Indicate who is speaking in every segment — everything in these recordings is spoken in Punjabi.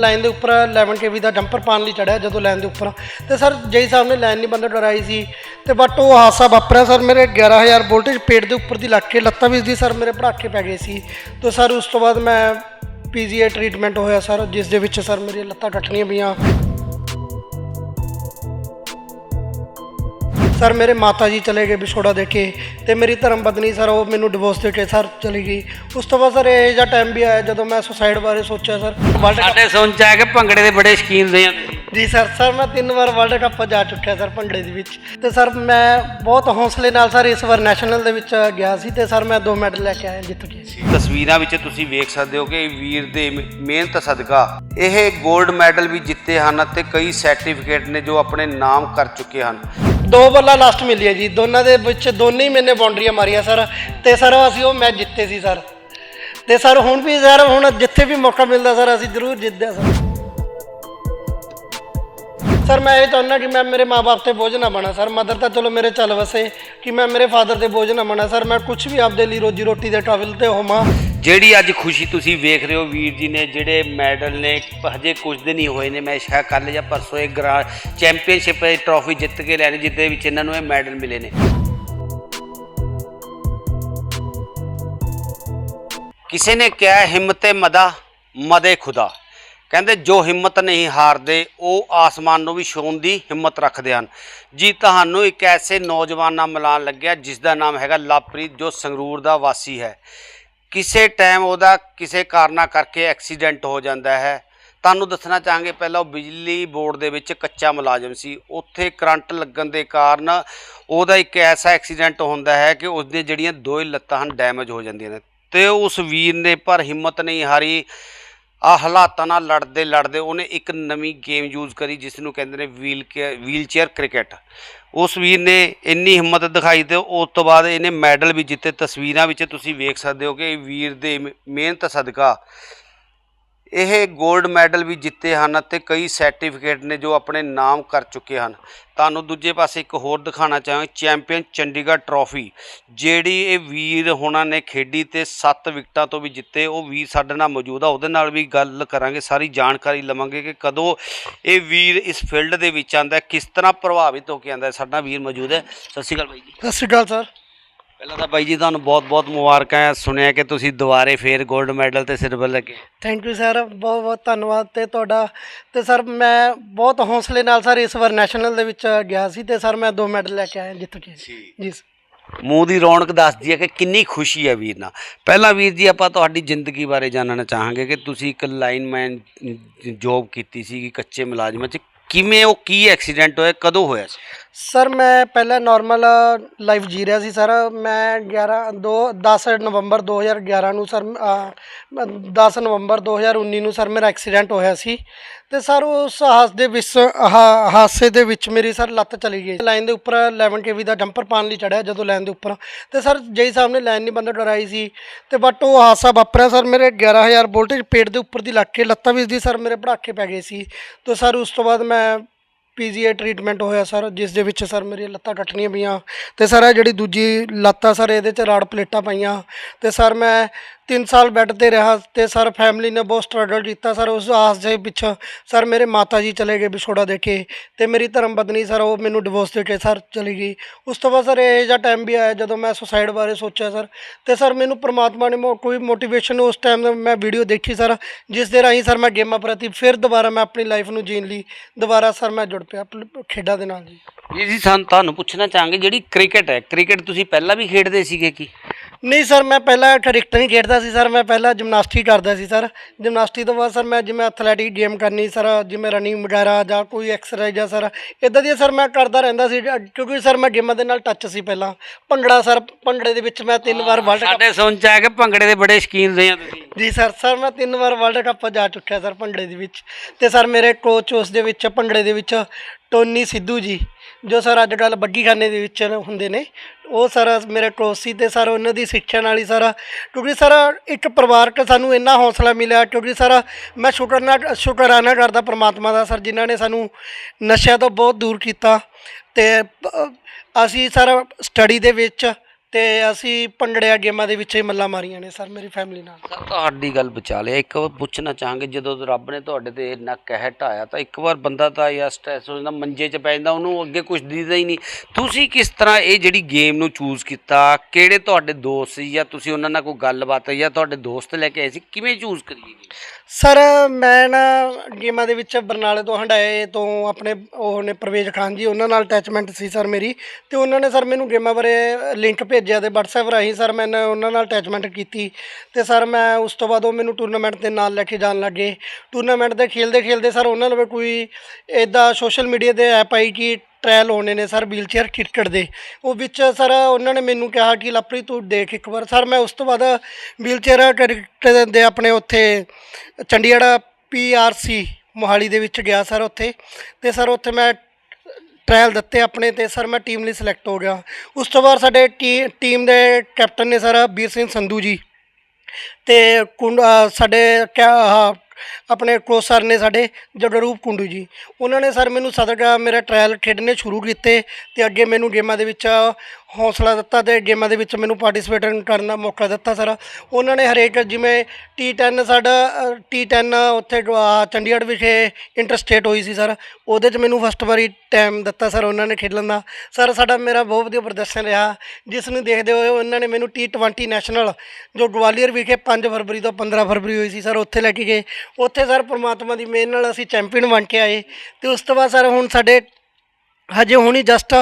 Speaker 1: ਲਾਈਨ ਦੇ ਉੱਪਰ 11 ਕੇਵੀ ਦਾ ਡੰਪਰ ਪਾਣ ਲਈ ਚੜਿਆ ਜਦੋਂ ਲਾਈਨ ਦੇ ਉੱਪਰ। ਤੇ ਸਰ ਜੈ ਸਾਹਿਬ ਨੇ ਲਾਈਨ ਨਹੀਂ ਬੰਦ ਡਰਾਈ ਸੀ। ਤੇ ਬਟ ਉਹ ਹਾਦਸਾ ਵਾਪਰਿਆ ਸਰ, ਮੇਰੇ 11000 ਵੋਲਟੇਜ ਪੇਟ ਦੇ ਉੱਪਰ ਦੀ ਲੱਗ ਕੇ ਲੱਤਾਂ ਵਿੱਚ ਦੀ ਸਰ ਮੇਰੇ ਭੜਾਕੇ ਪੈ ਗਏ ਸੀ। ਤੇ ਸਰ, ਉਸ ਤੋਂ ਬਾਅਦ ਮੈਂ ਪੀਜੀਆਈ ਟ੍ਰੀਟਮੈਂਟ ਹੋਇਆ ਸਰ, ਜਿਸ ਦੇ ਵਿੱਚ ਸਰ ਮੇਰੀਆਂ ਲੱਤਾਂ ਟੱਟਣੀਆਂ ਪਈਆਂ। ਸਰ ਮੇਰੇ ਮਾਤਾ ਜੀ ਚਲੇ ਗਏ ਵਿਛੋੜਾ ਦੇ ਕੇ ਤੇ ਮੇਰੀ ਧਰਮ ਪਤਨੀ ਸਰ ਉਹ ਮੈਨੂੰ ਡਿਵੋਰਸ ਦੇ ਕੇ ਸਰ ਚਲੀ ਗਈ। ਉਸ ਤੋਂ ਬਾਅਦ ਸਰ ਇਹ ਜਿਹਾ ਟਾਈਮ ਵੀ ਆਇਆ ਜਦੋਂ ਮੈਂ ਸੁਸਾਈਡ ਬਾਰੇ ਸੋਚਿਆ ਸਰ। ਵਰਲਡ ਕੱਪ
Speaker 2: ਸਾਡੇ ਸੁਣ ਚ ਆਇਆ ਕਿ ਭੰਗੜੇ ਦੇ ਬੜੇ ਸ਼ਕੀਨ ਰਹੇ ਆ।
Speaker 1: ਜੀ ਸਰ ਸਰ ਮੈਂ ਤਿੰਨ ਵਾਰ ਵਰਲਡ ਕੱਪ ਜਾ ਚੁੱਕਿਆ ਸਰ ਭੰਗੜੇ ਦੇ ਵਿੱਚ। ਤੇ ਸਰ ਮੈਂ ਬਹੁਤ ਹੌਸਲੇ ਨਾਲ ਸਰ ਇਸ ਵਾਰ ਨੈਸ਼ਨਲ ਦੇ ਵਿੱਚ ਗਿਆ ਸੀ ਤੇ ਸਰ ਮੈਂ ਦੋ ਮੈਡਲ ਲੈ ਕੇ ਆਇਆ ਜਿੱਤ ਕੇ
Speaker 2: ਤਸਵੀਰਾਂ ਵਿੱਚ ਤੁਸੀਂ ਵੇਖ ਸਕਦੇ ਹੋ ਕਿ ਵੀਰ ਦੇ ਮਿਹਨਤ ਸਦਕਾ ਇਹ 골ਡ ਮੈਡਲ ਵੀ ਜਿੱਤੇ ਹਨ ਅਤੇ ਕਈ ਸਰਟੀਫਿਕੇਟ ਨੇ ਜੋ ਆਪਣੇ ਨਾਮ ਕਰ ਚੁੱਕੇ ਹਨ।
Speaker 1: ਦੋ ਬੱਲਾ ਲਾਸਟ ਮਿਲੀ ਹੈ ਜੀ। ਦੋਨਾਂ ਦੇ ਵਿੱਚ ਦੋਨੇ ਹੀ ਮੈਨੇ ਬਾਉਂਡਰੀਆਂ ਮਾਰੀਆਂ ਸਰ ਤੇ ਸਰ ਅਸੀਂ ਉਹ ਮੈਚ ਜਿੱਤੇ ਸੀ ਸਰ ਤੇ ਸਰ ਹੁਣ ਵੀ ਸਰ ਹੁਣ ਜਿੱਥੇ ਵੀ ਮੌਕਾ ਮਿਲਦਾ ਸਰ ਅਸੀਂ ਜ਼ਰੂਰ ਜਿੱਤਦੇ ਹਾਂ ਸਰ ਸਰ ਮੈਂ ਇਹ ਚਾਹੁੰਦਾ ਕਿ ਮੈਂ ਮੇਰੇ ਮਾਪੇ ਤੇ ਬੋਝ ਨਾ ਬਣਾ ਸਰ ਮਦਰ ਤਾਂ ਚਲੋ ਮੇਰੇ ਚੱਲ ਵਸੇ ਕਿ ਮੈਂ ਮੇਰੇ ਫਾਦਰ ਤੇ ਬੋਝ ਨਾ ਬਣਾ ਸਰ ਮੈਂ ਕੁਝ ਵੀ ਆਪਦੇ ਲਈ ਰੋਜੀ ਰੋਟੀ ਦੇ ਕਾਬਿਲ ਤੇ ਹੋਵਾਂ
Speaker 2: ਜਿਹੜੀ ਅੱਜ ਖੁਸ਼ੀ ਤੁਸੀਂ ਵੇਖ ਰਹੇ ਹੋ ਵੀਰ ਜੀ ਨੇ, ਜਿਹੜੇ ਮੈਡਲ ਨੇ, ਹਜੇ ਕੁਝ ਦਿਨ ਹੀ ਹੋਏ ਨੇ, ਮੈਂ ਸ਼ਾਇਦ ਕੱਲ ਜਾਂ ਪਰਸੋਂ ਇਹ ਗ੍ਰਾਂ, ਚੈਂਪੀਅਨਸ਼ਿਪ ਦੀ ਟਰੋਫੀ ਜਿੱਤ ਕੇ ਲੈਣੀ ਜਿੱਤੇ ਵਿੱਚ ਇਹਨਾਂ ਨੂੰ ਇਹ ਮੈਡਲ ਮਿਲੇ ਨੇ। ਕਿਸੇ ਨੇ ਕਿਹਾ, ਹਿੰਮਤੇ ਮਦਾ, ਮਦੇ ਖੁਦਾ। ਕਹਿੰਦੇ, ਜੋ ਹਿੰਮਤ ਨਹੀਂ ਹਾਰਦੇ, ਉਹ ਆਸਮਾਨ ਨੂੰ ਵੀ ਛੂਹਣ ਦੀ ਹਿੰਮਤ ਰੱਖਦੇ ਹਨ। ਜੀ, ਤੁਹਾਨੂੰ ਇੱਕ ਐਸੇ ਨੌਜਵਾਨ ਨਾਲ ਮਿਲਾਨ ਲੱਗਿਆ ਜਿਸ ਦਾ ਨਾਮ ਹੈਗਾ ਲਾਪ੍ਰੀਤ, ਜੋ ਸੰਗਰੂਰ ਦਾ ਵਾਸੀ ਹੈ। ਕਿਸੇ ਟਾਈਮ ਉਹਦਾ ਕਿਸੇ ਕਾਰਨਾ ਕਰਕੇ ਐਕਸੀਡੈਂਟ ਹੋ ਜਾਂਦਾ ਹੈ। ਤੁਹਾਨੂੰ ਦੱਸਣਾ ਚਾਹਾਂਗੇ, ਪਹਿਲਾਂ ਉਹ ਬਿਜਲੀ ਬੋਰਡ ਦੇ ਵਿੱਚ ਕੱਚਾ ਮੁਲਾਜ਼ਮ ਸੀ। ਉੱਥੇ ਕਰੰਟ ਲੱਗਣ ਦੇ ਕਾਰਨ ਉਹਦਾ ਇੱਕ ਐਸਾ ਐਕਸੀਡੈਂਟ ਹੁੰਦਾ ਹੈ ਕਿ ਉਸਦੀਆਂ ਜਿਹੜੀਆਂ ਦੋ ਹੀ ਲੱਤਾਂ ਹਨ ਡੈਮੇਜ ਹੋ ਜਾਂਦੀਆਂ ਨੇ। ਤੇ ਉਸ ਵੀਰ ਨੇ ਪਰ ਹਿੰਮਤ ਨਹੀਂ ਹਾਰੀ। ਆ ਹਾਲਾਤਾਂ ਨਾਲ ਲੜਦੇ ਲੜਦੇ ਉਹਨੇ ਇੱਕ ਨਵੀਂ ਗੇਮ ਯੂਜ਼ ਕਰੀ ਜਿਸ ਨੂੰ ਕਹਿੰਦੇ ਨੇ ਵੀਲ ਵੀਲ ਚੇਅਰ ਕ੍ਰਿਕਟ। ਉਸ ਵੀਰ ਨੇ ਇੰਨੀ ਹਿੰਮਤ ਦਿਖਾਈ ਤੇ ਉਸ ਤੋਂ ਬਾਅਦ ਇਹਨੇ ਮੈਡਲ ਵੀ ਜਿੱਤੇ। ਤਸਵੀਰਾਂ ਵਿੱਚ ਤੁਸੀਂ ਵੇਖ ਸਕਦੇ ਹੋ ਕਿ ਇਹ ਵੀਰ ਦੇ ਮ- ਮਿਹਨਤ ਸਦਕਾ ਇਹ 골ਡ ਮੈਡਲ ਵੀ ਜਿੱਤੇ ਹਨ ਅਤੇ ਕਈ ਸਰਟੀਫਿਕੇਟ ਨੇ ਜੋ ਆਪਣੇ ਨਾਮ ਕਰ ਚੁੱਕੇ ਹਨ। ਤੁਹਾਨੂੰ ਦੂਜੇ ਪਾਸੇ ਇੱਕ ਹੋਰ ਦਿਖਾਣਾ ਚਾਹਾਂਗੇ ਚੈਂਪੀਅਨ ਚੰਡੀਗੜ੍ਹ ਟਰੋਫੀ ਜਿਹੜੀ ਇਹ ਵੀਰ ਹੋਣਾ ਨੇ ਖੇਡੀ ਤੇ 7 ਵਿਕਟਾਂ ਤੋਂ ਵੀ ਜਿੱਤੇ, ਉਹ ਵੀਰ ਸਾਡੇ ਨਾਲ ਮੌਜੂਦ ਆ। ਉਹਦੇ ਨਾਲ ਵੀ ਗੱਲ ਕਰਾਂਗੇ, ਸਾਰੀ ਜਾਣਕਾਰੀ ਲਵਾਂਗੇ ਕਿ ਕਦੋਂ ਇਹ ਵੀਰ ਇਸ ਫੀਲਡ ਦੇ ਵਿੱਚ ਆਂਦਾ ਕਿਸ ਤਰ੍ਹਾਂ ਪ੍ਰਭਾਵਿਤ ਹੋ ਕੇ ਆਂਦਾ ਸਾਡਾ ਵੀਰ ਮੌਜੂਦ ਹੈ। ਸਤਿ ਸ਼੍ਰੀ ਅਕਾਲ ਬਾਈ ਜੀ।
Speaker 1: ਸਤਿ ਸ਼੍ਰੀ ਅਕਾਲ ਸਰ।
Speaker 2: ਪਹਿਲਾਂ ਤਾਂ ਬਾਈ ਜੀ ਤੁਹਾਨੂੰ ਬਹੁਤ-ਬਹੁਤ ਮੁਬਾਰਕਾਂ ਹੈ। ਸੁਣਿਆ ਕਿ ਤੁਸੀਂ ਦੁਬਾਰੇ ਫੇਰ 골ਡ ਮੈਡਲ ਤੇ ਸਿਲਵਰ ਲੱਗੇ।
Speaker 1: ਥੈਂਕ ਯੂ ਸਰ ਬਹੁਤ ਬਹੁਤ ਧੰਨਵਾਦ ਤੇ ਤੁਹਾਡਾ। ਤੇ ਸਰ ਮੈਂ ਬਹੁਤ ਹੌਸਲੇ ਨਾਲ ਸਰ ਇਸ ਵਾਰ ਨੈਸ਼ਨਲ ਦੇ ਵਿੱਚ ਗਿਆ ਸੀ ਤੇ ਸਰ ਮੈਂ ਦੋ ਮੈਡਲ ਲੈ ਕੇ ਆਇਆ ਜਿੱਤ ਕੇ ਜੀ ਸਰ
Speaker 2: ਮੂੰਹ ਦੀ ਰੌਣਕ ਦੱਸਦੀ ਹੈ ਕਿ ਕਿੰਨੀ ਖੁਸ਼ੀ ਹੈ ਵੀਰ ਨਾਲ। ਪਹਿਲਾਂ ਵੀਰ ਜੀ ਆਪਾਂ ਤੁਹਾਡੀ ਜ਼ਿੰਦਗੀ ਬਾਰੇ ਜਾਣਨਾ ਚਾਹਾਂਗੇ ਕਿ ਤੁਸੀਂ ਇੱਕ ਲਾਈਨਮੈਨ ਜੌਬ ਕੀਤੀ ਸੀ ਕੱਚੇ ਮੁਲਾਜ਼ਮਾਂ 'ਚ। ਕਿਵੇਂ ਉਹ ਕੀ ਐਕਸੀਡੈਂਟ ਹੋਇਆ ਕਦੋਂ ਹੋਇਆ ਸੀ?
Speaker 1: ਸਰ ਮੈਂ ਪਹਿਲਾਂ ਨਾਰਮਲ ਲਾਈਫ ਜੀ ਰਿਹਾ ਸੀ ਸਰ। ਮੈਂ 11 2 10 ਨਵੰਬਰ 2011 ਨੂੰ ਸਰ ਅ, 10 ਨਵੰਬਰ 2019 ਨੂੰ ਸਰ ਮੇਰਾ ਐਕਸੀਡੈਂਟ ਹੋਇਆ ਸੀ। ਤੇ ਸਰ ਉਸ ਹਾਦਸੇ ਦੇ ਵਿੱਚ ਹਾ- ਹਾਦਸੇ ਦੇ ਵਿੱਚ ਮੇਰੀ ਸਰ ਲੱਤ ਚਲੀ ਗਈ। ਲਾਈਨ ਦੇ ਉੱਪਰ 11 ਕੇਵੀ ਦਾ ਡੰਪਰ ਪਾਣ ਲਈ ਚੜਿਆ ਜਦੋਂ ਲਾਈਨ ਦੇ ਉੱਪਰ। ਤੇ ਸਰ ਜੈ ਸਾਹਿਬ ਨੇ ਲਾਈਨ ਨਹੀਂ ਬੰਦ ਡਰਾਈ ਸੀ। ਤੇ ਬਟ ਉਹ ਹਾਦਸਾ ਵਾਪਰਿਆ ਸਰ ਮੇਰੇ 11000 ਵੋਲਟੇਜ ਪੇਟ ਦੇ ਉੱਪਰ ਦੀ ਲੱਗ ਕੇ ਲੱਤਾਂ ਵਿੱਚ ਦੀ ਸਰ ਮੇਰੇ ਭੜਾਕੇ ਪੈ ਗਏ ਸੀ। ਤੇ ਸਰ ਉਸ ਤੋਂ ਬਾਅਦ ਮੈਂ ਪੀਜੀਆਈ ਟ੍ਰੀਟਮੈਂਟ ਹੋਇਆ ਸਰ, ਜਿਸ ਦੇ ਵਿੱਚ ਸਰ ਮੇਰੀਆਂ ਲੱਤਾਂ ਟੱਟਣੀਆਂ ਪਈਆਂ ਤੇ ਸਰ ਇਹ ਜਿਹੜੀ ਦੂਜੀ ਲੱਤ ਆ ਸਰ, ਇਹਦੇ 'ਚ ਰਾੜ ਪਲੇਟਾਂ ਪਈਆਂ ਤੇ ਸਰ ਮੈਂ 3 ਸਾਲ ਬੈੱਡ ਤੇ ਰਿਹਾ ਤੇ ਸਰ ਫੈਮਿਲੀ ਨੇ ਬਹੁਤ ਸਟਰਗਲ ਕੀਤਾ। ਸਰ ਉਸ ਆਸ ਦੇ ਵਿੱਚ ਸਰ ਮੇਰੇ ਮਾਤਾ ਜੀ ਚਲੇ ਗਏ ਵਿਛੋੜਾ ਦੇ ਕੇ ਤੇ ਮੇਰੀ ਧਰਮ ਪਤਨੀ ਸਰ ਉਹ ਮੈਨੂੰ ਡਿਵੋਰਸ ਦੇ ਕੇ ਸਰ ਚਲੀ ਗਈ। ਉਸ ਤੋਂ ਬਾਅਦ ਸਰ ਇਹ ਜਿਹਾ ਟਾਈਮ ਵੀ ਆਇਆ ਜਦੋਂ ਮੈਂ ਸੁਸਾਈਡ ਬਾਰੇ ਸੋਚਿਆ ਸਰ ਤੇ ਸਰ ਮੈਨੂੰ ਪ੍ਰਮਾਤਮਾ ਨੇ ਮੋ- ਕੋਈ ਮੋਟੀਵੇਸ਼ਨ ਉਸ ਟਾਈਮ ਮੈਂ ਵੀਡੀਓ ਦੇਖੀ ਸਰ ਜਿਸ ਦੇ ਰਾਹੀਂ ਸਰ ਮੈਂ ਗੇਮਾਂ ਪ੍ਰਤੀ ਫਿਰ ਦੁਬਾਰਾ ਮੈਂ ਆਪਣੀ ਲਾਈਫ ਨੂੰ ਜੀਣ ਲਈ ਦੁਬਾਰਾ ਸਰ ਮੈਂ ਜੁੜ ਪਿਆ ਪਲ- ਖੇਡਾਂ ਦੇ ਨਾਲ ਜੀ।
Speaker 2: ਜੀ ਜੀ, ਸਾਨੂੰ ਤੁਹਾਨੂੰ ਪੁੱਛਣਾ ਚਾਹਾਂਗੇ ਜਿਹੜੀ ਕ੍ਰਿਕਟ ਹੈ। ਕ੍ਰਿਕਟ ਤੁਸੀਂ ਪਹਿਲਾਂ ਵੀ ਖੇਡਦੇ ਸੀਗੇ ਕੀ?
Speaker 1: ਨਹੀਂ ਸਰ ਮੈਂ ਪਹਿਲਾਂ ਕ੍ਰਿਕਟ ਨਹੀਂ ਖੇਡਦਾ ਸੀ ਸਰ ਮੈਂ ਪਹਿਲਾਂ ਜਿਮਨਾਸਟਿਕ ਕਰਦਾ ਸੀ ਸਰ। ਜਿਮਨਾਸਟਿਕ ਤੋਂ ਬਾਅਦ ਸਰ ਮੈਂ ਜਿਵੇਂ ਐਥਲੈਟਿਕ ਗੇਮ ਕਰਨੀ ਸਰ ਜਿਵੇਂ ਰਨਿੰਗ ਵਗੈਰਾ ਜਾਂ ਕੋਈ ਐਕਸਰਸਾਈਜ਼ ਆ ਸਰ ਇਦਾਂ ਦੀਆਂ ਸਰ ਮੈਂ ਕਰਦਾ ਰਹਿੰਦਾ ਸੀ ਕਿਉਂਕਿ ਸਰ ਮੈਂ ਗੇਮਾਂ ਦੇ ਨਾਲ ਟੱਚ ਸੀ ਪਹਿਲਾਂ। ਭੰਗੜਾ ਸਰ ਭੰਗੜੇ ਦੇ ਵਿੱਚ ਮੈਂ ਤਿੰਨ ਵਾਰ ਵਰਲਡ ਕੱਪ
Speaker 2: ਸਾਡੇ ਸੁਣ ਚ ਆਇਆ ਕਿ ਭੰਗੜੇ ਦੇ ਬੜੇ ਸ਼ਕੀਨ ਰਹੇ ਆ ਤੁਸੀਂ।
Speaker 1: ਜੀ ਸਰ ਸਰ ਮੈਂ ਤਿੰਨ ਵਾਰ ਵਰਲਡ ਕੱਪ ਜਾ ਚੁੱਕਿਆ ਸਰ ਭੰਗੜੇ ਦੇ ਵਿੱਚ। ਤੇ ਸਰ ਮੇਰੇ ਕੋਚ ਉਸ ਦੇ ਵਿੱਚ ਭੰਗੜੇ ਦੇ ਵਿੱਚ ਟੋਨੀ ਸਿੱਧੂ ਜੀ ਜੋ ਸਰ ਅੱਜ ਕੱਲ੍ਹ ਬੱਗੀਖਾਨੇ ਦੇ ਵਿੱਚ ਹੁੰਦੇ ਨੇ। ਉਹ ਸਰ ਮੇਰੇ ਕੋਚ ਸੀ ਤੇ ਸਰ, ਉਹਨਾਂ ਦੀ ਸਿੱਖਿਆ ਨਾਲ ਹੀ ਸਰ। ਕਿਉਂਕਿ ਸਰ ਇੱਕ ਪਰਿਵਾਰ ਪਰਿਵਾਰਕ ਸਾਨੂੰ ਇੰਨਾ ਹੌਸਲਾ ਮਿਲਿਆ, ਕਿਉਂਕਿ ਸਰ ਮੈਂ ਸ਼ੁਕਰਨਾ ਸ਼ੁਕਰਾਨਾ ਕਰਦਾ ਪ੍ਰਮਾਤਮਾ ਦਾ ਸਰ, ਜਿਨ੍ਹਾਂ ਨੇ ਸਾਨੂੰ ਨਸ਼ਿਆਂ ਤੋਂ ਬਹੁਤ ਦੂਰ ਕੀਤਾ। ਤੇ ਅਸੀਂ ਸਰ ਸਟੱਡੀ ਦੇ ਵਿੱਚ ਤੇ ਅਸੀਂ ਪੰਡੜਿਆ ਗੇਮਾਂ ਦੇ ਵਿੱਚ ਹੀ ਮੱਲਾਂ ਮਾਰੀਆਂ ਨੇ, ਸਰ, ਮੇਰੀ ਫੈਮਿਲੀ ਨਾਲ।
Speaker 2: ਸਰ, ਤੁਹਾਡੀ ਗੱਲ ਬਚਾ ਲਿਆ। ਇੱਕ ਵਾਰ ਪੁੱਛਣਾ ਚਾਹਾਂਗੇ, ਜਦੋਂ ਰੱਬ ਨੇ ਤੁਹਾਡੇ ਤੇ ਇੰਨਾ ਕਹਿ ਢਾਇਆ, ਤਾਂ ਇੱਕ ਵਾਰ ਬੰਦਾ ਤਾਂ ਜਾਂ ਸਟ੍ਰੈਸ ਹੋ ਜਾਂਦਾ, ਮੰਜੇ 'ਚ ਪੈ ਜਾਂਦਾ, ਉਹਨੂੰ ਅੱਗੇ ਕੁਝ ਦਿਖਦਾ ਹੀ ਨਹੀਂ। ਤੁਸੀਂ ਕਿਸ ਤਰ੍ਹਾਂ ਇਹ ਜਿਹੜੀ ਗੇਮ ਨੂੰ ਚੂਜ਼ ਕੀਤਾ? ਕਿਹੜੇ ਤੁਹਾਡੇ ਦੋਸਤ ਸੀ ਜਾਂ ਤੁਸੀਂ ਉਹਨਾਂ ਨਾਲ ਕੋਈ ਗੱਲਬਾਤ ਜਾਂ ਤੁਹਾਡੇ ਦੋਸਤ ਲੈ ਕੇ ਆਏ ਸੀ? ਕਿਵੇਂ ਚੂਜ਼ ਕਰੀਏ?
Speaker 1: ਸਰ, ਮੈਂ ਨਾ ਗੇਮਾਂ ਦੇ ਵਿੱਚ ਬਰਨਾਲੇ ਤੋਂ ਹੰਡਾਏ ਤੋਂ ਆਪਣੇ, ਉਹ ਨੇ ਪ੍ਰਵੇਸ਼ ਖਾਨ ਜੀ, ਉਹਨਾਂ ਨਾਲ ਅਟੈਚਮੈਂਟ ਸੀ ਸਰ ਮੇਰੀ ਤੇ ਉਹਨਾਂ ਨੇ ਸਰ ਮੈਨੂੰ ਗੇਮਾਂ ਬਾਰੇ ਲਿੰਕ ਭੇਜਿਆ ਤੇ WhatsApp ਰਾਹੀਂ ਸਰ ਮੈਂ ਉਹਨਾਂ ਨਾਲ ਅਟੈਚਮੈਂਟ ਕੀਤੀ ਤੇ ਸਰ ਮੈਂ ਉਸ ਤੋਂ ਬਾਅਦ ਉਹ ਮੈਨੂੰ ਟੂਰਨਾਮੈਂਟ ਦੇ ਨਾਲ ਲੈ ਕੇ ਜਾਣ ਲੱਗੇ। ਟੂਰਨਾਮੈਂਟ ਦੇ ਖੇਲਦੇ ਖੇਲਦੇ ਸਰ ਉਹਨਾਂ ਨੇ ਕੋਈ ਇਦਾਂ ਸੋਸ਼ਲ ਮੀਡੀਆ ਤੇ ਐਪ ਆਈ ਕਿ ਟ੍ਰਾਇਲ ਹੋਣੇ ਨੇ ਸਰ ਵੀਲਚੇਅਰ ਕ੍ਰਿਕਟ ਦੇ। ਉਹ ਵਿੱਚ ਸਰ, ਉਹਨਾਂ ਨੇ ਮੈਨੂੰ ਕਿਹਾ ਕਿ ਲਪਰੀ ਤੂੰ ਦੇਖ ਇੱਕ ਵਾਰ। ਸਰ, ਮੈਂ ਉਸ ਤੋਂ ਬਾਅਦ ਵੀਲਚੇਅਰ ਕ੍ਰਿਕਟ ਦੇ ਆਪਣੇ ਉੱਥੇ ਚੰਡੀਗੜ੍ਹ ਪੀਆਰਸੀ ਮੋਹਾਲੀ ਦੇ ਵਿੱਚ ਗਿਆ ਸਰ ਉੱਥੇ। ਤੇ ਸਰ, ਉੱਥੇ ਮੈਂ ਟ੍ਰਾਇਲ ਦਿੱਤੇ ਆਪਣੇ ਤੇ ਸਰ, ਮੈਂ ਟੀਮ ਲਈ ਸਿਲੈਕਟ ਹੋ ਗਿਆ। ਉਸ ਤੋਂ ਬਾਅਦ ਸਾਡੇ ਟੀ- ਟੀਮ ਦੇ ਕੈਪਟਨ ਨੇ ਸਰ, ਵੀਰ ਸਿੰਘ ਸੰਧੂ ਜੀ। ਤੇ ਕੁੰਡ ਸਾਡੇ ਕਿਆ ਆਪਣੇ ਕੋਚ ਸਰ ਨੇ ਸਾਡੇ ਜਗਰੂਪ ਕੁੰਡੂ ਜੀ। ਉਹਨਾਂ ਨੇ ਸਰ ਮੈਨੂੰ ਸਦਕਾ ਮੇਰਾ ਟ੍ਰਾਇਲ ਖੇਡਣੇ ਸ਼ੁਰੂ ਕੀਤੇ ਤੇ ਅੱਗੇ ਮੈਨੂੰ ਗੇਮਾਂ ਦੇ ਵਿੱਚ ਹੌਸਲਾ ਦਿੱਤਾ ਤੇ ਗੇਮਾਂ ਦੇ ਵਿੱਚ ਮੈਨੂੰ ਪਾਰਟਿਸਿਪੇਟ ਕਰਨ ਦਾ ਮੌਕਾ ਦਿੱਤਾ ਸਰ। ਉਹਨਾਂ ਨੇ ਹਰੇਕ ਜਿਵੇਂ T10 ਸਾਡਾ T10 ਉੱਥੇ ਗਵਾ- ਚੰਡੀਗੜ੍ਹ ਵਿਖੇ ਇੰਟਰਸਟੇਟ ਹੋਈ ਸੀ ਸਰ। ਉਹਦੇ 'ਚ ਮੈਨੂੰ ਫਸਟ ਵਾਰੀ ਟਾਈਮ ਦਿੱਤਾ ਸਰ ਉਹਨਾਂ ਨੇ ਖੇਡਣ ਦਾ। ਸਰ, ਸਾਡਾ ਮੇਰਾ ਬਹੁਤ ਵਧੀਆ ਪ੍ਰਦਰਸ਼ਨ ਰਿਹਾ। ਜਿਸ ਨੂੰ ਦੇਖਦੇ ਹੋਏ ਉਹਨਾਂ ਨੇ ਮੈਨੂੰ T20 ਨੈਸ਼ਨਲ ਜੋ ਗਵਾਲੀਅਰ ਵਿਖੇ 5 ਫਰਵਰੀ ਤੋਂ 15 ਫਰਵਰੀ ਹੋਈ ਸੀ ਸਰ, ਉੱਥੇ ਲੈ ਕੇ ਗਏ। ਉੱਥੇ ਸਰ ਪ੍ਰਮਾਤਮਾ ਦੀ ਮਿਹਰ ਨਾਲ ਅਸੀਂ ਚੈਂਪੀਅਨ ਬਣ ਕੇ ਆਏ। ਤੇ ਉਸ ਤੋਂ ਬਾਅਦ ਸਰ ਹੁਣ ਸਾਡੇ ਹਜੇ ਹੁਣੀ ਜਸਟ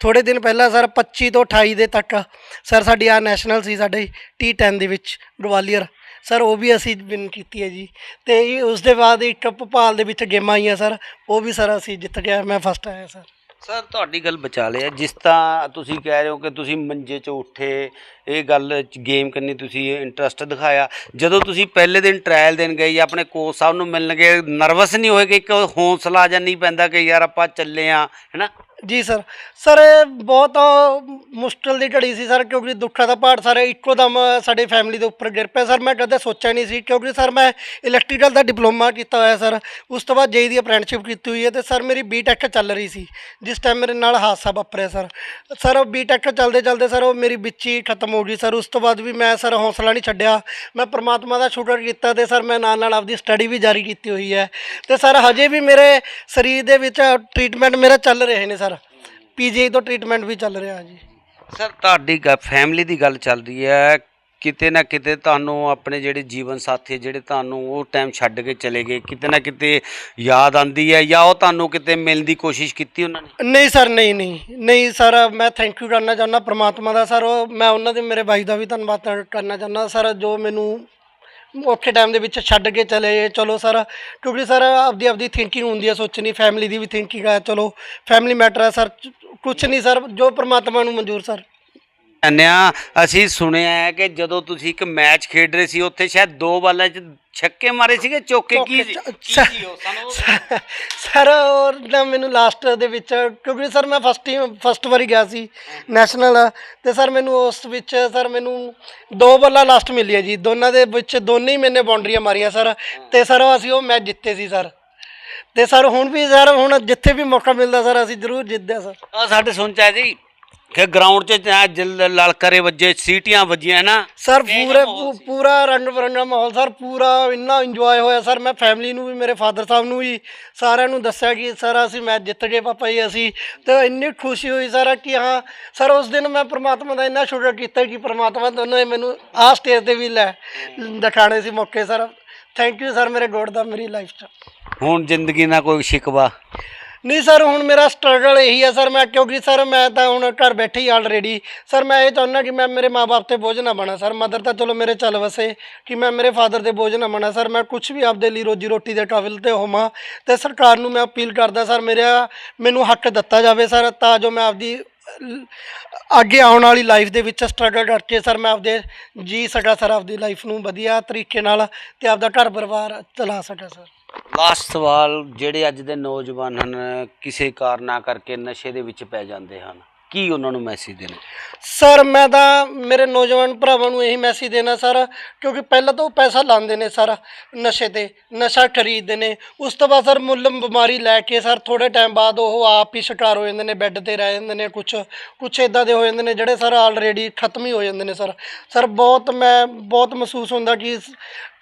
Speaker 1: ਥੋੜੇ ਦਿਨ ਪਹਿਲਾਂ ਸਰ 25 ਤੋਂ 28 ਦੇ ਤੱਕ ਸਰ ਸਾਡੀ ਆ ਨੈਸ਼ਨਲ ਸੀ ਸਾਡੇ T10 ਦੇ ਵਿੱਚ, ਗਵਾਲੀਅਰ। ਸਰ ਉਹ ਵੀ ਅਸੀਂ ਵਿਨ ਕੀਤੀ ਹੈ ਜੀ। ਤੇ ਉਸ ਦੇ ਬਾਅਦ ਇੱਕ ਭੋਪਾਲ ਦੇ ਵਿੱਚ ਗੇਮਾਂ ਆਈਆਂ ਸਰ, ਉਹ ਵੀ ਸਰ ਅਸੀਂ ਜਿੱਤ ਗਿਆ ਮੈਂ ਫਸਟ ਆਇਆ ਸਰ।
Speaker 2: ਸਰ ਤੁਹਾਡੀ ਗੱਲ ਬਚਾ ਲਿਆ। ਜਿਸ ਤਰ੍ਹਾਂ ਤੁਸੀਂ ਕਹਿ ਰਹੇ ਹੋ ਕਿ ਤੁਸੀਂ ਮੰਜੇ 'ਚ ਉੱਠੇ, ਇਹ ਗੱਲ ਗੇਮ ਕਰਨੀ ਤੁਸੀਂ ਇੰਟਰਸਟ ਦਿਖਾਇਆ। ਜਦੋਂ ਤੁਸੀਂ ਪਹਿਲੇ ਦਿਨ ਟ੍ਰਾਇਲ ਦੇਣ ਗਏ ਜਾਂ ਆਪਣੇ ਕੋਚ ਸਾਹਿਬ ਨੂੰ ਮਿਲਣ ਗਏ ਨਰਵਸ ਨਹੀਂ ਹੋਏ ਕਿ ਇੱਕ ਹੌਸਲਾ ਜਾਂ ਨਹੀਂ ਪੈਂਦਾ ਕਿ ਯਾਰ ਆਪਾਂ ਚੱਲੇ ਆ ਹੈਨਾ
Speaker 1: ਜੀ ਸਰ। ਸਰ, ਇਹ ਬਹੁਤ ਮੁਸ਼ਕਲ ਦੀ ਘੜੀ ਸੀ ਸਰ, ਕਿਉਂਕਿ ਦੁੱਖਾਂ ਦਾ ਪਹਾੜ ਸਰ ਇੱਕੋ ਦਮ ਸਾਡੇ ਫੈਮਿਲੀ ਦੇ ਉੱਪਰ ਗਿਰ ਪਿਆ। ਸਰ, ਮੈਂ ਕਦੇ ਸੋਚਿਆ ਨਹੀਂ ਸੀ, ਕਿਉਂਕਿ ਸਰ, ਮੈਂ ਇਲੈਕਟ੍ਰੀਕਲ ਦਾ ਡਿਪਲੋਮਾ ਕੀਤਾ ਹੋਇਆ ਸਰ। ਉਸ ਤੋਂ ਬਾਅਦ ਜੇਈ ਦੀ ਅਪ੍ਰੈਂਟਿਸਸ਼ਿਪ ਕੀਤੀ ਹੋਈ ਹੈ ਤੇ ਸਰ, ਮੇਰੀ ਬੀਟੈਕ ਚੱਲ ਰਹੀ ਸੀ, ਜਿਸ ਟਾਈਮ ਮੇਰੇ ਨਾਲ ਹਾਦਸਾ ਵਾਪਰਿਆ ਸਰ। ਸਰ, ਉਹ ਬੀਟੈਕ ਚੱਲਦੇ ਚੱਲਦੇ ਸਰ, ਉਹ ਮੇਰੀ ਵਿੱਚ ਹੀ ਖਤਮ ਹੋ ਗਈ ਸਰ। ਉਸ ਤੋਂ ਬਾਅਦ ਵੀ ਮੈਂ ਸਰ ਹੌਸਲਾ ਨਹੀਂ ਛੱਡਿਆ। ਮੈਂ ਪ੍ਰਮਾਤਮਾ ਦਾ ਸ਼ੁਕਰ ਕੀਤਾ ਤੇ ਸਰ, ਮੈਂ ਨਾਲ ਨਾਲ ਆਪਦੀ ਸਟੱਡੀ ਵੀ ਜਾਰੀ ਕੀਤੀ ਹੋਈ ਹੈ। ਤੇ ਸਰ, ਹਜੇ ਵੀ ਮੇਰੇ ਸਰੀਰ ਦੇ ਵਿੱਚ ਟ੍ਰੀਟਮੈਂਟ ਮੇਰਾ ਚੱਲ ਰਹੇ ਨੇ ਸਰ। ਪੀਜੀਆਈ ਤੋਂ ਟ੍ਰੀਟਮੈਂਟ ਵੀ ਚੱਲ ਰਿਹਾ ਜੀ।
Speaker 2: ਸਰ ਤੁਹਾਡੀ ਫੈਮਿਲੀ ਦੀ ਗੱਲ ਚੱਲ ਰਹੀ ਹੈ। ਕਿਤੇ ਨਾ ਕਿਤੇ ਤੁਹਾਨੂੰ ਆਪਣੇ ਜਿਹੜੇ ਜੀਵਨ ਸਾਥੀ ਜਿਹੜੇ ਤੁਹਾਨੂੰ ਉਹ ਟਾਈਮ ਛੱਡ ਕੇ ਚਲੇ ਗਏ ਕਿਤੇ ਨਾ ਕਿਤੇ ਯਾਦ ਆਂਦੀ ਹੈ ਜਾਂ ਉਹ ਤੁਹਾਨੂੰ ਕਿਤੇ ਮਿਲਣ ਦੀ ਕੋਸ਼ਿਸ਼ ਕੀਤੀ ਉਹਨਾਂ ਨੇ?
Speaker 1: ਨਹੀਂ ਸਰ ਨਹੀਂ ਨਹੀਂ। ਨਹੀਂ ਸਰ ਮੈਂ ਥੈਂਕ ਯੂ ਕਰਨਾ ਚਾਹੁੰਦਾ ਪ੍ਰਮਾਤਮਾ ਦਾ। ਸਰ ਉਹ ਮੈਂ ਉਹਨਾਂ ਦੇ ਮੇਰੇ ਬਾਈ ਦਾ ਵੀ ਧੰਨਵਾਦ ਕਰਨਾ ਚਾਹੁੰਦਾ। ਸਰ ਜੋ ਮੈਨੂੰ ਔਖੇ ਟਾਈਮ ਦੇ ਵਿੱਚ ਛੱਡ ਕੇ ਚਲੇ ਚਲੋ ਸਰ ਕਿਉਂਕਿ ਸਰ ਆਪਦੀ ਆਪਦੀ ਥਿੰਕਿੰਗ ਹੁੰਦੀ ਹੈ ਸੋਚਣੀ ਫੈਮਿਲੀ ਦੀ ਵੀ ਥਿੰਕਿੰਗ ਹੈ ਚਲੋ ਫੈਮਿਲੀ ਮੈਟਰ ਹੈ ਸਰ ਕੁਝ ਨਹੀਂ ਸਰ ਜੋ ਪ੍ਰਮਾਤਮਾ ਨੂੰ ਮਨਜ਼ੂਰ ਸਰ
Speaker 2: ਅੰਨਿਆ ਅਸੀਂ ਸੁਣਿਆ ਹੈ ਕਿ ਜਦੋਂ ਤੁਸੀਂ ਇੱਕ ਮੈਚ ਖੇਡ ਰਹੇ ਸੀ ਉੱਥੇ ਸ਼ਾਇਦ ਦੋ ਬਾਲਾਂ 'ਚ ਛੱਕੇ ਮਾਰੇ ਸੀਗੇ ਚੌਕੇ ਕੀ ਸੀ? ਕੀ ਸੀ ਉਹ ਸਾਨੂੰ ਉਹ
Speaker 1: ਸਰ ਔਰ ਨਾ ਮੈਨੂੰ ਲਾਸਟ ਦੇ ਵਿੱਚ ਕਿਉਂਕਿ ਸਰ ਮੈਂ ਫਸਟ ਟੀਮ ਫਸਟ ਵਾਰੀ ਗਿਆ ਸੀ ਨੈਸ਼ਨਲ ਤੇ ਸਰ ਮੈਨੂੰ ਉਸ ਵਿੱਚ ਸਰ ਮੈਨੂੰ ਦੋ ਬੱਲਾਂ ਲਾਸਟ ਮਿਲੀ ਹੈ ਜੀ। ਦੋਨਾਂ ਦੇ ਵਿੱਚ ਦੋਨੇ ਹੀ ਮੈਨੇ ਬਾਉਂਡਰੀਆਂ ਮਾਰੀਆਂ ਸਰ। ਤੇ ਸਰ ਅਸੀਂ ਉਹ ਮੈਚ ਜਿੱਤੇ ਸੀ ਸਰ। ਤੇ ਸਰ ਹੁਣ ਵੀ ਸਰ ਹੁਣ ਜਿੱਥੇ ਵੀ ਮੌਕਾ ਮਿਲਦਾ ਸਰ ਅਸੀਂ ਜ਼ਰੂਰ ਜਿੱਤਦੇ ਹਾਂ ਸਰ।
Speaker 2: ਆ ਸਾਡੇ ਸੁਣ ਚ ਆਇਆ ਸੀ ਕਿ ਗਰਾਊਂਡ 'ਚ ਜਾਂ ਜਲ- ਲਲਕਰੇ ਵੱਜੇ ਸੀਟੀਆਂ ਵੱਜੀਆਂ ਨਾ?
Speaker 1: ਸਰ ਪੂਰੇ ਪੂ- ਪੂਰਾ ਰੰਗ ਬਰੰਗਾ ਮਾਹੌਲ ਸਰ ਪੂਰਾ ਇੰਨਾ ਇੰਜੋਏ ਹੋਇਆ ਸਰ ਮੈਂ ਫੈਮਿਲੀ ਨੂੰ ਵੀ ਮੇਰੇ ਫਾਦਰ ਸਾਹਿਬ ਨੂੰ ਵੀ ਸਾਰਿਆਂ ਨੂੰ ਦੱਸਿਆ ਕਿ ਸਰ ਅਸੀਂ ਮੈਚ ਜਿੱਤ ਗਏ ਪਾਪਾ ਜੀ ਅਸੀਂ ਤੇ ਇੰਨੀ ਖੁਸ਼ੀ ਹੋਈ ਸਰ ਕਿ ਹਾਂ ਸਰ ਉਸ ਦਿਨ ਮੈਂ ਪ੍ਰਮਾਤਮਾ ਦਾ ਇੰਨਾ ਸ਼ੁਕਰ ਕੀਤਾ ਕਿ ਪ੍ਰਮਾਤਮਾ ਦੋਨੋਂ ਮੈਨੂੰ ਆਹ ਸਟੇਜ ਤੇ ਵੀ ਲੈ ਦਿਖਾਣੇ ਸੀ ਮੌਕੇ ਸਰ ਥੈਂਕ ਯੂ ਸਰ ਮੇਰੇ ਗੋਡ ਦਾ ਮੇਰੀ ਲਾਈਫ 'ਚ।
Speaker 2: ਹੁਣ ਜ਼ਿੰਦਗੀ ਨਾਲ ਕੋਈ ਸ਼ਿਕਵਾ?
Speaker 1: ਨਹੀਂ ਸਰ, ਹੁਣ ਮੇਰਾ ਸਟਰਗਲ ਇਹੀ ਹੈ ਸਰ, ਮੈਂ ਕਿਉਂਕਿ ਸਰ, ਮੈਂ ਤਾਂ ਹੁਣ ਘਰ ਬੈਠੇ ਹੀ ਆਲਰੇਡੀ ਸਰ, ਮੈਂ ਇਹ ਚਾਹੁੰਦਾ ਕਿ ਮੈਂ ਮੇਰੇ ਮਾਪੇ ਤੇ ਬੋਝ ਨਾ ਬਣਾ ਸਰ। ਮਦਰ ਤਾਂ ਚਲੋ ਮੇਰੇ ਚੱਲ ਵਸੇ ਕਿ ਮੈਂ ਮੇਰੇ ਫਾਦਰ ਦੇ ਬੋਝ ਨਾ ਬਣਾ ਸਰ। ਮੈਂ ਕੁਝ ਵੀ ਆਪਦੇ ਲਈ ਰੋਜੀ ਰੋਟੀ ਦੇ ਕਾਬਿਲ ਤੇ ਹੋਵਾਂ ਤੇ ਸਰਕਾਰ ਨੂੰ ਮੈਂ ਅਪੀਲ ਕਰਦਾ ਸਰ, ਮੇਰਾ, ਮੈਨੂੰ ਹੱਕ ਦਿੱਤਾ ਜਾਵੇ ਸਰ, ਤਾਂ ਜੋ ਮੈਂ ਆਪਦੀ ਅੱਗੇ ਆਉਣ ਵਾਲੀ ਲਾਈਫ ਦੇ ਵਿੱਚ ਸਟਰਗਲ ਕਰਕੇ ਸਰ, ਮੈਂ ਆਪਦੇ ਜੀ ਸਕਾਂ ਸਰ, ਆਪਦੀ ਲਾਈਫ ਨੂੰ ਵਧੀਆ ਤਰੀਕੇ ਨਾਲ ਤੇ ਆਪਦਾ ਘਰ ਪਰਿਵਾਰ ਚਲਾ ਸਕਾਂ ਸਰ।
Speaker 2: ਲਾਸਟ ਸਵਾਲ, ਜਿਹੜੇ ਅੱਜ ਦੇ ਨੌਜਵਾਨ ਹਨ, ਕਿਸੇ ਕਾਰਨਾਂ ਕਰਕੇ ਨਸ਼ੇ ਦੇ ਵਿੱਚ ਪੈ ਜਾਂਦੇ ਹਨ? ਕੀ ਉਹਨਾਂ ਨੂੰ ਮੈਸੇਜ ਦੇਣਾ?
Speaker 1: ਸਰ ਮੈਂ ਤਾਂ ਮੇਰੇ ਨੌਜਵਾਨ ਭਰਾਵਾਂ ਨੂੰ ਇਹੀ ਮੈਸੇਜ ਦੇਣਾ ਸਰ ਕਿਉਂਕਿ ਪਹਿਲਾਂ ਤਾਂ ਉਹ ਪੈਸਾ ਲਾਉਂਦੇ ਨੇ ਸਰ ਨਸ਼ੇ ਤੇ, ਨਸ਼ਾ ਖਰੀਦਦੇ ਨੇ। ਉਸ ਤੋਂ ਬਾਅਦ ਸਰ ਮੁੱਲਮ ਬਿਮਾਰੀ ਲੈ ਕੇ ਸਰ ਥੋੜੇ ਟਾਈਮ ਬਾਅਦ ਉਹ ਆਪ ਹੀ ਸ਼ਿਕਾਰ ਹੋ ਜਾਂਦੇ ਨੇ ਬੈੱਡ ਤੇ ਰਹਿ ਜਾਂਦੇ ਨੇ ਕੁਝ ਕੁਝ ਇਦਾਂ ਦੇ ਹੋ ਜਾਂਦੇ ਨੇ, ਜਿਹੜੇ ਸਰ ਆਲਰੇਡੀ ਖਤਮ ਹੀ ਹੋ ਜਾਂਦੇ ਨੇ ਸਰ ਸਰ ਬਹੁਤ ਮੈਂ, ਬਹੁਤ ਮਹਿਸੂਸ ਹੁੰਦਾ ਕਿ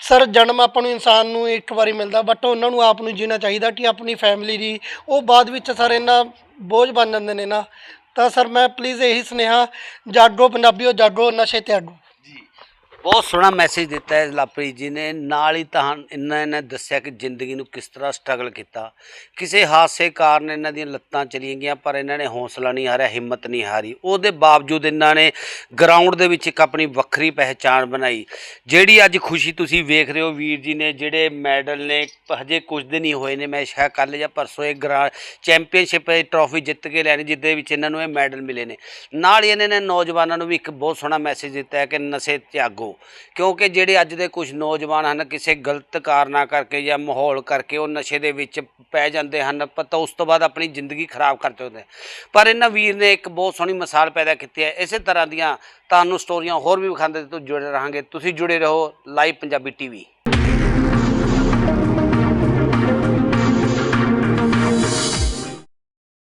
Speaker 1: ਸਰ, ਜਨਮ ਆਪਾਂ ਨੂੰ ਇਨਸਾਨ ਨੂੰ ਇੱਕ ਵਾਰੀ ਮਿਲਦਾ ਬਟ ਉਹਨਾਂ ਨੂੰ ਆਪ ਨੂੰ ਜੀਣਾ ਚਾਹੀਦਾ ਕਿ ਆਪਣੀ ਫੈਮਿਲੀ ਦੀ, ਉਹ ਬਾਅਦ ਵਿੱਚ ਸਰ ਇੰਨਾ ਬੋਝ ਬਣ ਜਾਂਦੇ ਨੇ ਨਾ। ਤਾਂ ਸਰ, ਮੈਂ ਪਲੀਜ਼ ਇਹੀ ਸੁਨੇਹਾ, ਜਾਗੋ ਪੰਜਾਬੀਓ, ਜਾਗੋ, ਨਸ਼ੇ 'ਤੇ ਤਿਆਗੋ।
Speaker 2: ਬਹੁਤ ਸੋਹਣਾ ਮੈਸੇਜ ਦਿੱਤਾ ਹੈ ਲਾਪਰੀ ਜੀ ਨੇ। ਨਾਲ ਹੀ ਤਾਂ ਇਹਨਾਂ ਇਹਨਾਂ ਦੱਸਿਆ ਕਿ ਜ਼ਿੰਦਗੀ ਨੂੰ ਕਿਸ ਤਰ੍ਹਾਂ ਸਟਰਗਲ ਕੀਤਾ। ਕਿਸੇ ਹਾਦਸੇ ਕਾਰਨ ਇਹਨਾਂ ਦੀਆਂ ਲੱਤਾਂ ਚਲੀਆਂ ਗਈਆਂ, ਪਰ ਇਹਨਾਂ ਨੇ ਹੌਸਲਾ ਨਹੀਂ ਹਾਰਿਆ, ਹਿੰਮਤ ਨਹੀਂ ਹਾਰੀ। ਉਹਦੇ ਬਾਵਜੂਦ ਇਹਨਾਂ ਨੇ ਗਰਾਊਂਡ ਦੇ ਵਿੱਚ ਇੱਕ ਆਪਣੀ ਵੱਖਰੀ ਪਹਿਚਾਣ ਬਣਾਈ। ਜਿਹੜੀ ਅੱਜ ਖੁਸ਼ੀ ਤੁਸੀਂ ਵੇਖ ਰਹੇ ਹੋ ਵੀਰ ਜੀ ਨੇ, ਜਿਹੜੇ ਮੈਡਲ ਨੇ, ਹਜੇ ਕੁਝ ਦਿਨ ਹੀ ਹੋਏ ਨੇ, ਮੈਂ ਸ਼ਾਇਦ ਕੱਲ੍ਹ ਜਾਂ ਪਰਸੋਂ ਇਹ ਗਰਾ ਚੈਂਪੀਅਨਸ਼ਿਪ ਦੀ ਟਰੋਫੀ ਜਿੱਤ ਕੇ ਲੈਣੀ ਜਿਹਦੇ ਵਿੱਚ ਇਹਨਾਂ ਨੂੰ ਇਹ ਮੈਡਲ ਮਿਲੇ ਨੇ। ਨਾਲ ਹੀ ਇਹਨਾਂ ਨੇ ਨੌਜਵਾਨਾਂ ਨੂੰ ਵੀ ਇੱਕ ਬਹੁਤ ਸੋਹਣਾ ਮੈਸੇਜ ਦਿੱਤਾ ਹੈ ਕਿ ਨਸ਼ੇ ਤਿਆਗੋ ਕਿਉਂਕਿ ਜਿਹੜੇ ਅੱਜ ਦੇ ਕੁਝ ਨੌਜਵਾਨ ਹਨ, ਕਿਸੇ ਗਲਤ ਕਾਰਨਾਂ ਕਰਕੇ ਜਾਂ ਮਾਹੌਲ ਕਰਕੇ ਉਹ ਨਸ਼ੇ ਦੇ ਵਿੱਚ ਪੈ ਜਾਂਦੇ ਹਨ ਪਤਾ ਉਸ ਤੋਂ ਬਾਅਦ ਆਪਣੀ ਜ਼ਿੰਦਗੀ ਖਰਾਬ ਕਰ ਦਿੰਦੇ ਪਰ ਇਹਨਾਂ ਵੀਰ ਨੇ ਇੱਕ ਬਹੁਤ ਸੋਹਣੀ ਮਿਸਾਲ ਪੈਦਾ ਕੀਤੀ ਹੈ। ਇਸੇ ਤਰ੍ਹਾਂ ਦੀਆਂ ਤੁਹਾਨੂੰ ਸਟੋਰੀਆਂ ਹੋਰ ਵੀ ਵਿਖਾਉਂਦੇ ਤੋਂ ਜੁੜੇ ਰਹਾਂਗੇ। ਤੁਸੀਂ ਜੁੜੇ ਰਹੋ ਲਾਈਵ ਪੰਜਾਬੀ ਟੀਵੀ।